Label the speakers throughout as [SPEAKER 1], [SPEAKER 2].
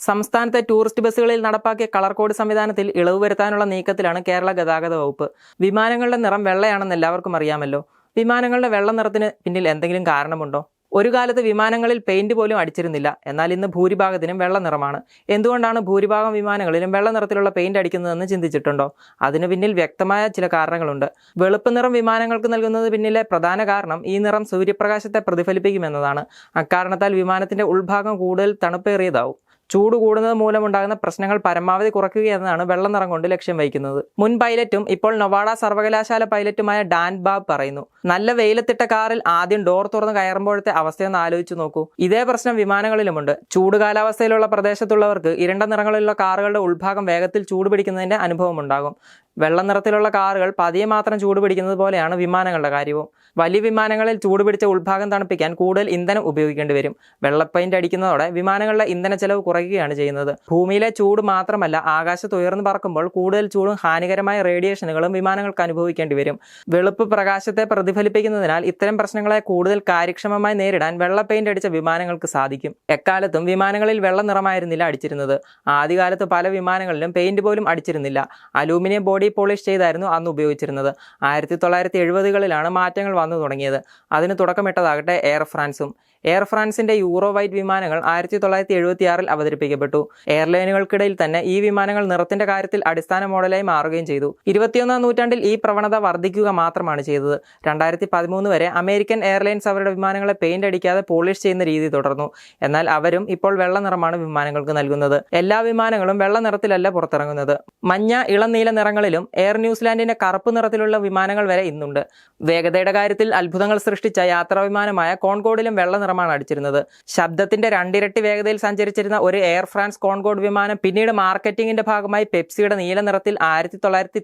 [SPEAKER 1] സംസ്ഥാനത്തെ ടൂറിസ്റ്റ് ബസ്സുകളിൽ നടപ്പാക്കിയ കളർ കോഡ് സംവിധാനത്തിൽ ഇളവ് വരുത്താനുള്ള നീക്കത്തിലാണ് കേരള ഗതാഗത വകുപ്പ്. വിമാനങ്ങളുടെ നിറം വെള്ളയാണെന്ന് എല്ലാവർക്കും അറിയാമല്ലോ. വിമാനങ്ങളുടെ വെള്ള നിറത്തിന് പിന്നിൽ എന്തെങ്കിലും കാരണമുണ്ടോ? ഒരു കാലത്ത് വിമാനങ്ങളിൽ പെയിന്റ് പോലും അടിച്ചിരുന്നില്ല. എന്നാൽ ഇന്ന് ഭൂരിഭാഗത്തിനും വെള്ള നിറമാണ്. എന്തുകൊണ്ടാണ് ഭൂരിഭാഗം വിമാനങ്ങളിലും വെള്ള നിറത്തിലുള്ള പെയിന്റ് അടിക്കുന്നതെന്ന് ചിന്തിച്ചിട്ടുണ്ടോ? അതിനു പിന്നിൽ വ്യക്തമായ ചില കാരണങ്ങളുണ്ട്. വെളുപ്പ് നിറം വിമാനങ്ങൾക്ക് നൽകുന്നത് പിന്നിലെ പ്രധാന കാരണം ഈ നിറം സൂര്യപ്രകാശത്തെ പ്രതിഫലിപ്പിക്കുമെന്നതാണ്. അക്കാരണത്താൽ വിമാനത്തിന്റെ ഉൾഭാഗം കൂടുതൽ തണുപ്പേറിയതാവും. ചൂട് കൂടുന്നത് മൂലമുണ്ടാകുന്ന പ്രശ്നങ്ങൾ പരമാവധി കുറയ്ക്കുക എന്നതാണ് വെള്ളം നിറം കൊണ്ട് ലക്ഷ്യം വയ്ക്കുന്നത്. മുൻ പൈലറ്റും ഇപ്പോൾ നൊവാഡ സർവകലാശാല പൈലറ്റുമായ ഡാൻ ബാബ് പറയുന്നു നല്ല വെയിലത്തിട്ട കാറിൽ ആദ്യം ഡോർ തുറന്ന് കയറുമ്പോഴത്തെ അവസ്ഥയൊന്ന് ആലോചിച്ചു നോക്കൂ. ഇതേ പ്രശ്നം വിമാനങ്ങളിലുമുണ്ട്. ചൂട് കാലാവസ്ഥയിലുള്ള പ്രദേശത്തുള്ളവർക്ക് ഇരണ്ട നിറങ്ങളിലുള്ള കാറുകളുടെ ഉൾഭാഗം വേഗത്തിൽ ചൂട് പിടിക്കുന്നതിന്റെ അനുഭവം ഉണ്ടാകും. വെള്ള നിറത്തിലുള്ള കാറുകൾ പതിയെ മാത്രം ചൂട് പിടിക്കുന്നത് പോലെയാണ് വിമാനങ്ങളുടെ കാര്യവും. വലിയ വിമാനങ്ങളിൽ ചൂട് പിടിച്ച ഉൾഭാഗം തണുപ്പിക്കാൻ കൂടുതൽ ഇന്ധനം ഉപയോഗിക്കേണ്ടി വരും. വെള്ള പെയിന്റ് അടിക്കുന്നതോടെ വിമാനങ്ങളുടെ ഇന്ധന ചെലവ് കുറയ്ക്കുകയാണ് ചെയ്യുന്നത്. ഭൂമിയിലെ ചൂട് മാത്രമല്ല ആകാശത്ത് ഉയർന്നു പറക്കുമ്പോൾ കൂടുതൽ ചൂടും ഹാനികരമായ റേഡിയേഷനുകളും വിമാനങ്ങൾക്ക് അനുഭവിക്കേണ്ടി വരും. വെളുപ്പ് പ്രകാശത്തെ പ്രതിഫലിപ്പിക്കുന്നതിനാൽ ഇത്തരം പ്രശ്നങ്ങളെ കൂടുതൽ കാര്യക്ഷമമായി നേരിടാൻ വെള്ള അടിച്ച വിമാനങ്ങൾക്ക് സാധിക്കും. എക്കാലത്തും വിമാനങ്ങളിൽ വെള്ള നിറമായിരുന്നില്ല അടിച്ചിരുന്നത്. ആദ്യകാലത്ത് പല വിമാനങ്ങളിലും പെയിന്റ് പോലും അടിച്ചിരുന്നില്ല. അലൂമിനിയം ബോഡി പോളിഷ് ചെയ്തായിരുന്നു അന്ന് ഉപയോഗിച്ചിരുന്നത്. ആയിരത്തി തൊള്ളായിരത്തി എഴുപതുകളിലാണ് മാറ്റങ്ങൾ വന്നു തുടങ്ങിയത്. അതിന് തുടക്കമിട്ടതാകട്ടെ എയർ ഫ്രാൻസും. എയർ ഫ്രാൻസിന്റെ യൂറോ വൈറ്റ് വിമാനങ്ങൾ ആയിരത്തി തൊള്ളായിരത്തി എഴുപത്തിയാറിൽ അവതരിപ്പിക്കപ്പെട്ടു. എയർലൈനുകൾക്കിടയിൽ തന്നെ ഈ വിമാനങ്ങൾ നിറത്തിന്റെ കാര്യത്തിൽ അടിസ്ഥാന മോഡലായി മാറുകയും ചെയ്തു. ഇരുപത്തിയൊന്നാം നൂറ്റാണ്ടിൽ ഈ പ്രവണത വർദ്ധിക്കുക മാത്രമാണ് ചെയ്തത്. രണ്ടായിരത്തി പതിമൂന്ന് വരെ അമേരിക്കൻ എയർലൈൻസ് അവരുടെ വിമാനങ്ങളെ പെയിന്റ് അടിക്കാതെ പോളിഷ് ചെയ്യുന്ന രീതി തുടർന്നു. എന്നാൽ അവരും ഇപ്പോൾ വെള്ള നിറമാണ് വിമാനങ്ങൾക്ക് നൽകുന്നത്. എല്ലാ വിമാനങ്ങളും വെള്ള നിറത്തിലല്ല പുറത്തിറങ്ങുന്നത്. മഞ്ഞ ഇളം നീല നിറങ്ങളിലും എയർ ന്യൂസിലാൻഡിന്റെ കറുപ്പ് നിറത്തിലുള്ള വിമാനങ്ങൾ വരെ ഇന്നുണ്ട്. വേഗതയുടെ കാര്യത്തിൽ അത്ഭുതങ്ങൾ സൃഷ്ടിച്ച യാത്രാ വിമാനമായ കോൺകോഡിലും വെള്ള നിറമാണ് അടിച്ചിരുന്നത്. ശബ്ദത്തിന്റെ രണ്ടിരട്ടി വേഗതയിൽ സഞ്ചരിച്ചിരുന്ന ഒരു എയർ ഫ്രാൻസ് കോൺകോഡ് വിമാനം പിന്നീട് മാർക്കറ്റിംഗിന്റെ ഭാഗമായി പെപ്സിയുടെ നീല നിറത്തിൽ ആയിരത്തി തൊള്ളായിരത്തി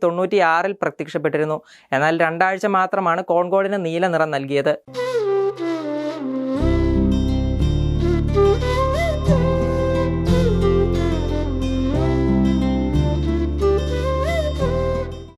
[SPEAKER 1] പ്രത്യക്ഷപ്പെട്ടിരുന്നു. എന്നാൽ രണ്ടാഴ്ച മാത്രമാണ് കോൺകോഡിന് നീല നിറം നൽകിയത്.